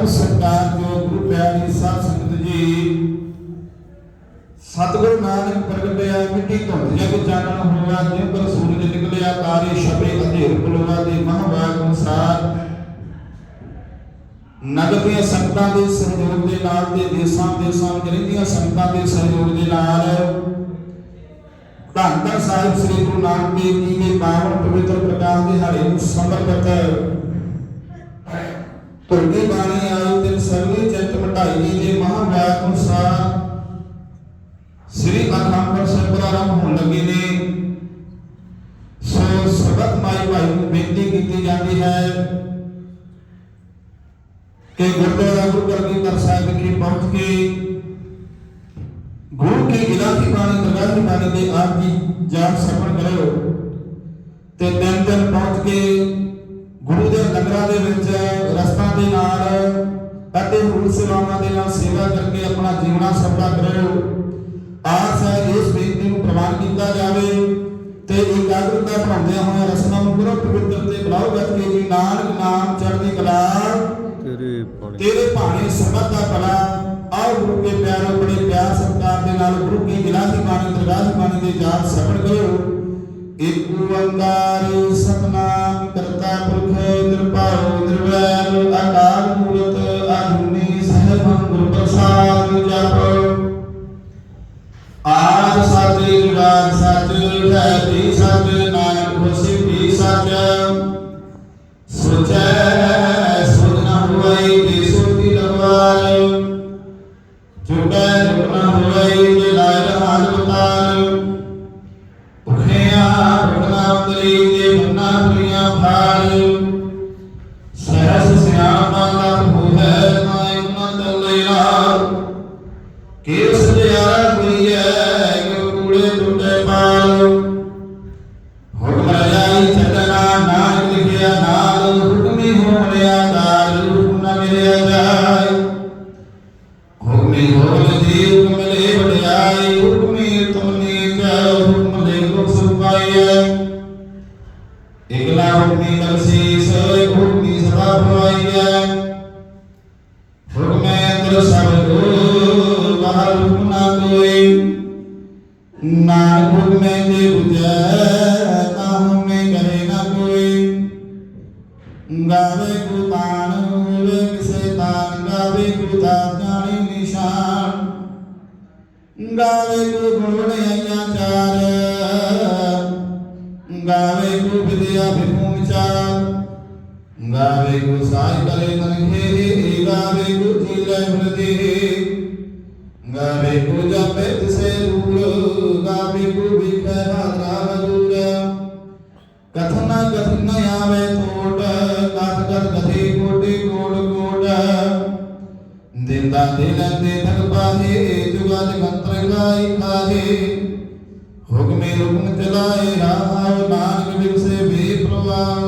ਪਰਮ ਸਤਿਕਾਰ ਜੋ ਗੁਰੂ ਪਿਆਰੀ ਸਾਧ ਸੰਗਤ ਜੀ ਸਤਿਗੁਰੂ ਨਾਨਕ ਪ੍ਰਗਟਿਆ ਮਿੱਟੀ ਧੁੰਦ ਜਗ ਚਾਨਣ ਹੋਇਆ, ਜਿਉ ਸੂਰਜ ਨਿਕਲਿਆ, ਤਾਰੇ ਛਪੇ, ਅੰਧੇਰ ਬੁਲਵਾ ਦੇ ਮਹਾਵਾਗ ਅਨੁਸਾਰ। ਨਗਰ ਦੀਆਂ ਸੰਗਤਾਂ ਦੇ ਸਹਿਯੋਗ ਦੇ ਨਾਲ ਤੇ ਦੇਸਾਂ ਦੇਸਾਂ ਵਿੱਚ ਰਹਿੰਦੀਆਂ ਸੰਗਤਾਂ ਦੇ ਸਹਿਯੋਗ ਦੇ ਨਾਲ ਧੰਨ ਸਾਹਿਬ ਸ੍ਰੀ ਗੁਰੂ ਨਾਨਕ ਦੇਵ ਜੀ ਦੇ ਪਾਵਨ ਪਵਿੱਤਰ ਪ੍ਰਕਾਸ਼ ਦੇ ਦਿਹਾੜੇ ਨੂੰ ਸਮਰਪਿਤ ਤੁਰਦੀ ਬਾਣੀ ਆਈ ਤੇ ਸਰਵੇ ਚਿੰਤ ਮਟਾਈ ਦੇ ਮਹਾਵਾਕ ਅਨੁਸਾਰ। ਸ੍ਰੀ ਅਖੰਡ ਸਾਹਿਬ ਪ੍ਰਾਰੰਭ ਹੋਣ ਲੱਗੇ ਨੇ। ਸੋ ਸਰਬਤ ਮਾਈ ਭਾਈ ਨੂੰ ਬੇਨਤੀ ਕੀਤੀ ਜਾਂਦੀ ਹੈ ਕਿ ਗੁਰਦੁਆਰਾ ਗੁਰੂ ਗ੍ਰੰਥ ਸਾਹਿਬ ਵਿਖੇ ਪਹੁੰਚ ਕੇ ਗੁਰੂ ਕੀ ਗਿਲਾਫੀ ਬਾਣੀ, ਦਰਗਾਹ ਦੀ ਬਾਣੀ ਦੇ ਆਪ ਜੀ ਜਾਣ ਸਫਰ ਕਰੋ ਤੇ ਦਿਨ ਦਿਨ ਪਹੁੰਚ ਕੇ ਗੁਰੂ ਦੇ ਨਗਰਾਂ ਦੇ ਵਿੱਚ ਸੇਵਾਵਾਂ ਦੇ ਨਾਲ ਸੇਵਾ ਕਰਕੇ ਆਪਣਾ ਜੀਵਨਾ ਸਫਲਾ ਕਰੋ ਆਸ ਹੈ ਇਸ ਬੇਨਤੀ ਨੂੰ ਪ੍ਰਵਾਨ ਕੀਤਾ ਜਾਵੇ ਤੇ ਇਕਾਗਰਤਾ ਬਣਾਉਂਦਿਆਂ ਹੋਇਆ ਰਸਨਾ ਨੂੰ ਪੂਰਾ ਪਵਿੱਤਰ ਤੇ ਬਲਾਉ ਗੱਤ ਕੇ ਜੀ ਨਾਨਕ ਨਾਮ ਚੜ੍ਹਦੀ ਕਲਾ। ਤੇਰੇ ਪਾਣੀ ਤੇਰੇ ਭਾਣੇ ਸਰਬੱਤ ਦਾ ਭਲਾ। ਆਓ ਗੁਰੂ ਕੇ ਪਿਆਰੋ ਬੜੇ ਪਿਆਰ ਸਤਿਕਾਰ ਦੇ ਨਾਲ ਗੁਰੂ ਕੀ ਗਿਲਾਸੀ ਬਾਣੀ ਦਰਗਾਹ ਬਾਣੀ ਦੇ ਜਾਤ ਸਫਲ ਕਰੋ ਏਕ ਓੰਕਾਰ ਸਤਨਾਮ ਕਰਤਾ ਪੁਰਖ ਨਿਰਭਉ ਨਿਰਵੈਰ ਅਕਾਲ ਮੂਰਤ ਆਜੂਨੀ ਸਹਿਬੰ ਗੁਰ ਪ੍ਰਸਾਦ ਜਪ। ਆਦ ਸੱਚ ਜੁਗਾਦ ਸੱਚ ਹੈ ਵੀ ਸੱਚ ਨਾਨਕ ਹੋਸੀ ਵੀ ਸੱਚ ਸੋਚੈ, ਸੁਧ ਨ ਹੋਈ ਜੇ ਸੁਧੀ ਲਗਵਾਰ ਜੁਗੈ ਜੁਗ ਨ ਹੋਈ ਜੇ ਲਾਇ ਹਾਲ ਬਤਾਰ ਭੁਖਿਆ ਭੁਖਨਾ ਉਤਰੀ ਜੇ ਬੰਨਾ ਪ੍ਰਿਆ ਭਾਰ ਕਿਸ ਦਿਆਰਾ ਗੁਰੀਐ ਕਿ ਕੂੜੇ ਟੁੱਟੇ ਪਾਲ। ਹੁਕਮ ਰਜਾਈ ਛੱਡਣਾ ਨਾਨਕ ਲਿਖਿਆ ਨਾਲ, ਹੁਕਮੀ ਹੋਣਿਆ ਦਾਲ ਹੁਕਮ ਨ ਮਿਲਿਆ ਜਾਏ। ਹੁਕਮੀ ਹੋਲ ਜੀ ਹੁਕਮ ਲੈ ਵਡਿਆਈ, ਹੁਕਮੀ ਤੁਮਨੀ ਕੈ ਹੁਕਮ ਲੈ ਗੁਰ ਸੁਪਾਈਐ। ਇਕਲਾ ਹੁਕਮੀ ਬਖਸ਼ੀਸ ਹੁਕਮੀ ਸਭਾ ਭਵਾਈਐ ਨਾਨਕ ਹੁਕਮੈ ਜੇ ਬੁਝੈ, ਤਾ ਹੁਕਮੈ ਕਰੇ ਨਾ ਕੋਈ। ਗਾਵੇ ਕੋ ਤਾਣ ਹੋਵੇ ਕਿਸੇ ਤਾਣ ਗਾਵੇ ਕੋ ਤਾਣ ਜਾਣੀ ਨਿਸ਼ਾਨ। ਗਾਵੇ ਕੋ ਗੁਣ ਬਣਾਈਆਂ ਚਾਰ, ਗਾਵੇ ਕੋ ਵਿਦਿਆ ਵਿਭੂ ਵਿਚਾਰ। ਗਾਵੇ ਕੋ ਸਾਈ ਕਰੇ ਤਨਖੇ ਗਾਵੇ ਕੋ ਜੀਲੇ ਬਰਦੇ ਗਾਵੇ ਕੋ ਜਪੇ ਤਿਸੇ ਦੂਰ ਗਾਵੇ ਕੋ ਵਿਖੇ ਹਾਦਰਾ ਹਜੂਰ। ਕਥਨਾ ਕਥਨ ਆਵੇ ਤੋਟ ਕਥ ਕਥ ਕਥੇ ਕੋਟੇ ਕੋਟ ਕੋਟ। ਦਿੰਦਾ ਦੇ ਲੈਂਦੇ ਥਕ ਪਾਹੇ, ਜੁਗਾ ਜਗੰਤਰ ਗਾਈ ਖਾਹੇ। ਹੁਕਮੇ ਹੁਕਮ ਚਲਾਏ ਰਾਹ, ਨਾਨਕ ਵਿਗਸੇ ਵੇ ਪ੍ਰਵਾਹ